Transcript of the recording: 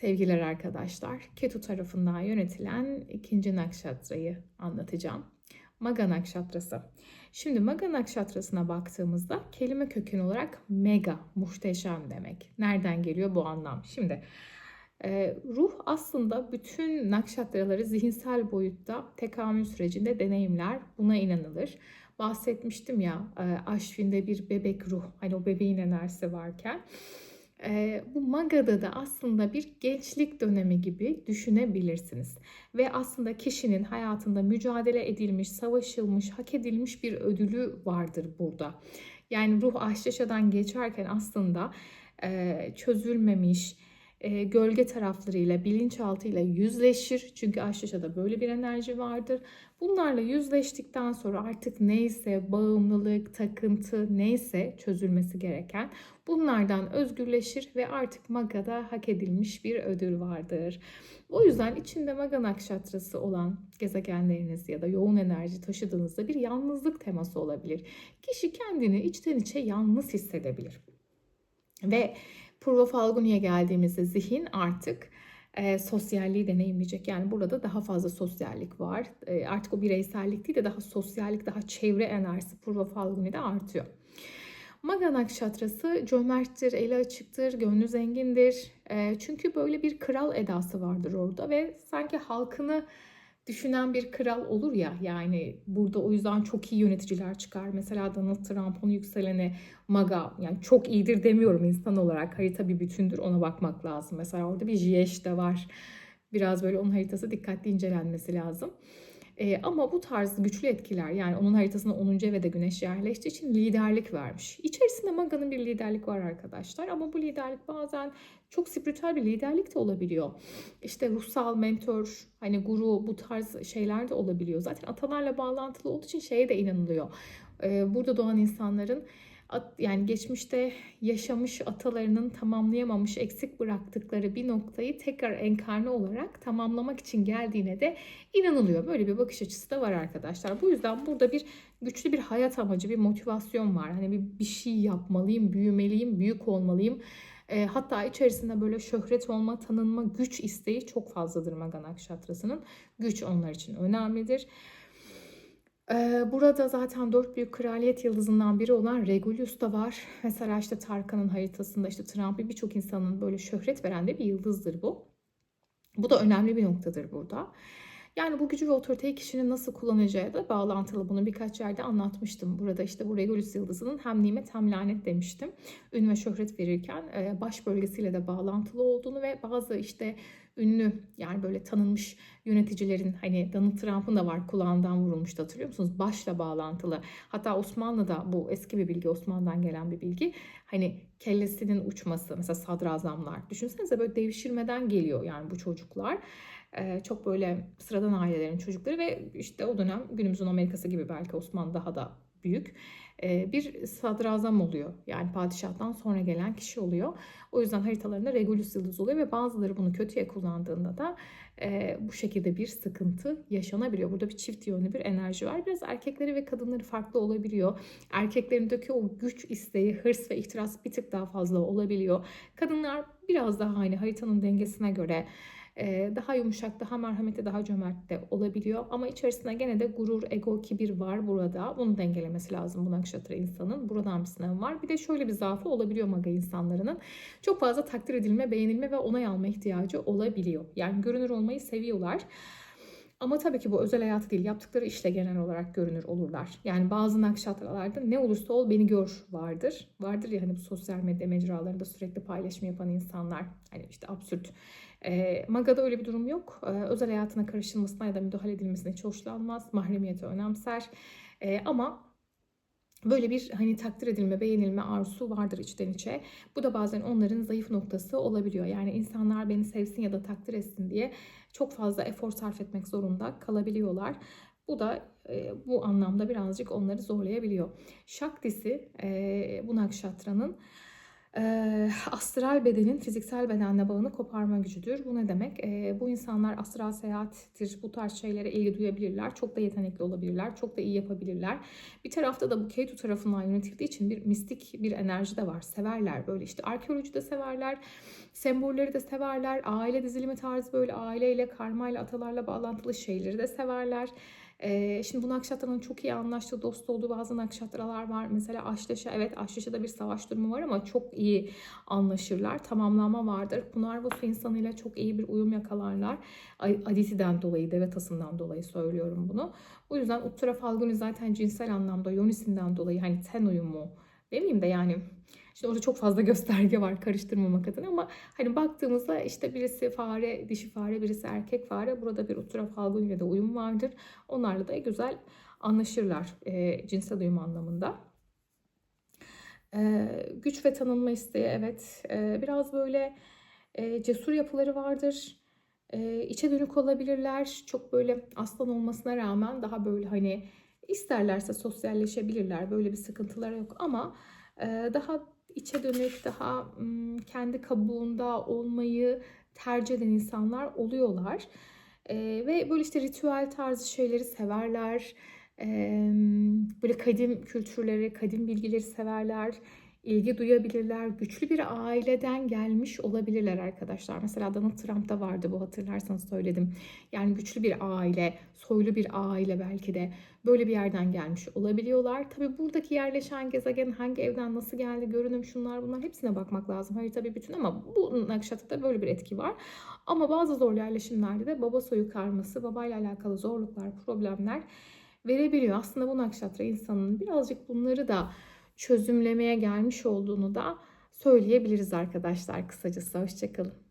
Sevgiler arkadaşlar, Ketu tarafından yönetilen ikinci nakşatrayı anlatacağım. Maga nakşatrası. Şimdi Maga nakşatrasına baktığımızda kelime kökeni olarak mega, muhteşem demek. Nereden geliyor bu anlam? Şimdi e, ruh aslında bütün nakşatraları zihinsel boyutta tekamül sürecinde deneyimler. Buna inanılır. Bahsetmiştim ya e, Aşvin'de bir bebek ruh, hani o bebeğin enerjisi varken. E, bu Maga'da da aslında bir gençlik dönemi gibi düşünebilirsiniz. Ve aslında kişinin hayatında mücadele edilmiş, savaşılmış, hak edilmiş bir ödülü vardır burada. Yani ruh Aşyaşa'dan geçerken aslında e, çözülmemiş, e, gölge taraflarıyla, bilinçaltıyla yüzleşir. Çünkü Aşyaşa'da böyle bir enerji vardır. Bunlarla yüzleştikten sonra artık neyse bağımlılık, takıntı neyse çözülmesi gereken bunlardan özgürleşir ve artık Maga'da hak edilmiş bir ödül vardır. O yüzden içinde Maga nakşatrası olan gezegenleriniz ya da yoğun enerji taşıdığınızda bir yalnızlık teması olabilir. Kişi kendini içten içe yalnız hissedebilir. Ve Purva Falguni'ye geldiğimizde zihin artık e, sosyalliği deneyimleyecek. Yani burada daha fazla sosyallik var. E, artık o bireysellik değil de daha sosyallik, daha çevre enerjisi Purva Falguni'de artıyor. Maga Nakşatrası cömerttir, eli açıktır, gönlü zengindir. E, çünkü böyle bir kral edası vardır orada ve sanki halkını düşünen bir kral olur ya yani burada o yüzden çok iyi yöneticiler çıkar. Mesela Donald Trump'ın yükseleni Maga yani çok iyidir demiyorum insan olarak. Harita bir bütündür ona bakmak lazım. Mesela orada bir Jiyeş de var. Biraz böyle onun haritası dikkatli incelenmesi lazım. E, ama bu tarz güçlü etkiler yani onun haritasında 10. evde güneş yerleştiği için liderlik vermiş. İçerisinde Maga'nın bir liderlik var arkadaşlar ama bu liderlik bazen çok spiritüel bir liderlik de olabiliyor. İşte ruhsal mentor, hani guru bu tarz şeyler de olabiliyor. Zaten atalarla bağlantılı olduğu için şeye de inanılıyor. E, burada doğan insanların yani geçmişte yaşamış atalarının tamamlayamamış, eksik bıraktıkları bir noktayı tekrar enkarne olarak tamamlamak için geldiğine de inanılıyor. Böyle bir bakış açısı da var arkadaşlar. Bu yüzden burada bir güçlü bir hayat amacı, bir motivasyon var. Hani bir, bir şey yapmalıyım, büyümeliyim, büyük olmalıyım. E, hatta içerisinde böyle şöhret olma, tanınma, güç isteği çok fazladır Maganak Şatrası'nın. Güç onlar için önemlidir. Burada zaten dört büyük kraliyet yıldızından biri olan Regulus da var. Mesela işte Tarkan'ın haritasında işte Trump'ı birçok insanın böyle şöhret veren de bir yıldızdır bu. Bu da önemli bir noktadır burada. Yani bu gücü ve otoriteyi kişinin nasıl kullanacağı da bağlantılı. Bunu birkaç yerde anlatmıştım. Burada işte bu Regulus yıldızının hem nimet hem lanet demiştim. Ün ve şöhret verirken baş bölgesiyle de bağlantılı olduğunu ve bazı işte ünlü yani böyle tanınmış yöneticilerin hani Donald Trump'ın da var kulağından vurulmuştu hatırlıyor musunuz? Başla bağlantılı. Hatta Osmanlı'da bu eski bir bilgi Osmanlı'dan gelen bir bilgi. Hani kellesinin uçması mesela sadrazamlar. Düşünsenize böyle devşirmeden geliyor yani bu çocuklar. Ee, çok böyle sıradan ailelerin çocukları ve işte o dönem günümüzün Amerika'sı gibi belki Osmanlı daha da büyük bir sadrazam oluyor. Yani padişahtan sonra gelen kişi oluyor. O yüzden haritalarında Regulus yıldız oluyor ve bazıları bunu kötüye kullandığında da e, bu şekilde bir sıkıntı yaşanabiliyor. Burada bir çift yönlü bir enerji var. Biraz erkekleri ve kadınları farklı olabiliyor. Erkeklerindeki o güç isteği, hırs ve ihtiras bir tık daha fazla olabiliyor. Kadınlar biraz daha hani haritanın dengesine göre daha yumuşak, daha merhametli, daha cömert de olabiliyor. Ama içerisinde gene de gurur, ego, kibir var burada. Bunu dengelemesi lazım bu nakşatra insanın. Buradan bir sınav var. Bir de şöyle bir zaafı olabiliyor maga insanlarının. Çok fazla takdir edilme, beğenilme ve onay alma ihtiyacı olabiliyor. Yani görünür olmayı seviyorlar. Ama tabii ki bu özel hayatı değil, yaptıkları işle genel olarak görünür olurlar. Yani bazı nakşatralarda ne olursa ol beni gör vardır. Vardır ya hani bu sosyal medya mecralarında sürekli paylaşım yapan insanlar. Hani işte absürt. E, Maga'da öyle bir durum yok. E, özel hayatına karışılmasına ya da müdahale edilmesine hiç hoşlanmaz. Mahremiyeti önemser. E, ama Böyle bir hani takdir edilme, beğenilme arzusu vardır içten içe. Bu da bazen onların zayıf noktası olabiliyor. Yani insanlar beni sevsin ya da takdir etsin diye çok fazla efor sarf etmek zorunda kalabiliyorlar. Bu da e, bu anlamda birazcık onları zorlayabiliyor. Şaktisi e, bu nakşatranın Eee, astral bedenin fiziksel bedenle bağını koparma gücüdür. Bu ne demek? Eee, bu insanlar astral seyahattir, bu tarz şeylere ilgi duyabilirler. Çok da yetenekli olabilirler, çok da iyi yapabilirler. Bir tarafta da bu Ketu tarafından yönetildiği için bir mistik bir enerji de var. Severler böyle işte arkeoloji de severler, sembolleri de severler, aile dizilimi tarzı böyle aileyle, karmayla, atalarla bağlantılı şeyleri de severler. Ee, şimdi bu nakşatranın çok iyi anlaştığı, dost olduğu bazı nakşatralar var. Mesela Aştaş'a, evet Aştaş'da bir savaş durumu var ama çok iyi anlaşırlar. Tamamlama vardır. Punarvosu insanıyla çok iyi bir uyum yakalarlar. Aditi'den dolayı, Devetas'ından dolayı söylüyorum bunu. Bu yüzden Uttara Falguni zaten cinsel anlamda Yonisinden dolayı hani ten uyumu demeyeyim de yani Şimdi orada çok fazla gösterge var karıştırmamak adına ama hani baktığımızda işte birisi fare, dişi fare, birisi erkek fare. Burada bir ile de uyum vardır. Onlarla da güzel anlaşırlar e, cinsel uyum anlamında. E, güç ve tanınma isteği evet. E, biraz böyle e, cesur yapıları vardır. E, içe dönük olabilirler. Çok böyle aslan olmasına rağmen daha böyle hani isterlerse sosyalleşebilirler. Böyle bir sıkıntıları yok ama e, daha içe dönük, daha kendi kabuğunda olmayı tercih eden insanlar oluyorlar. E, ve böyle işte ritüel tarzı şeyleri severler. E, böyle kadim kültürleri, kadim bilgileri severler. İlgi duyabilirler. Güçlü bir aileden gelmiş olabilirler arkadaşlar. Mesela Donald Trump'ta vardı bu hatırlarsanız söyledim. Yani güçlü bir aile, soylu bir aile belki de böyle bir yerden gelmiş olabiliyorlar. Tabii buradaki yerleşen gezegen hangi evden nasıl geldi, görünüm şunlar bunlar hepsine bakmak lazım. Harita bir bütün ama bu nakşatta böyle bir etki var. Ama bazı zor yerleşimlerde de baba soyu karması, babayla alakalı zorluklar, problemler verebiliyor. Aslında bu nakşatra insanın birazcık bunları da çözümlemeye gelmiş olduğunu da söyleyebiliriz arkadaşlar kısacası. Hoşçakalın.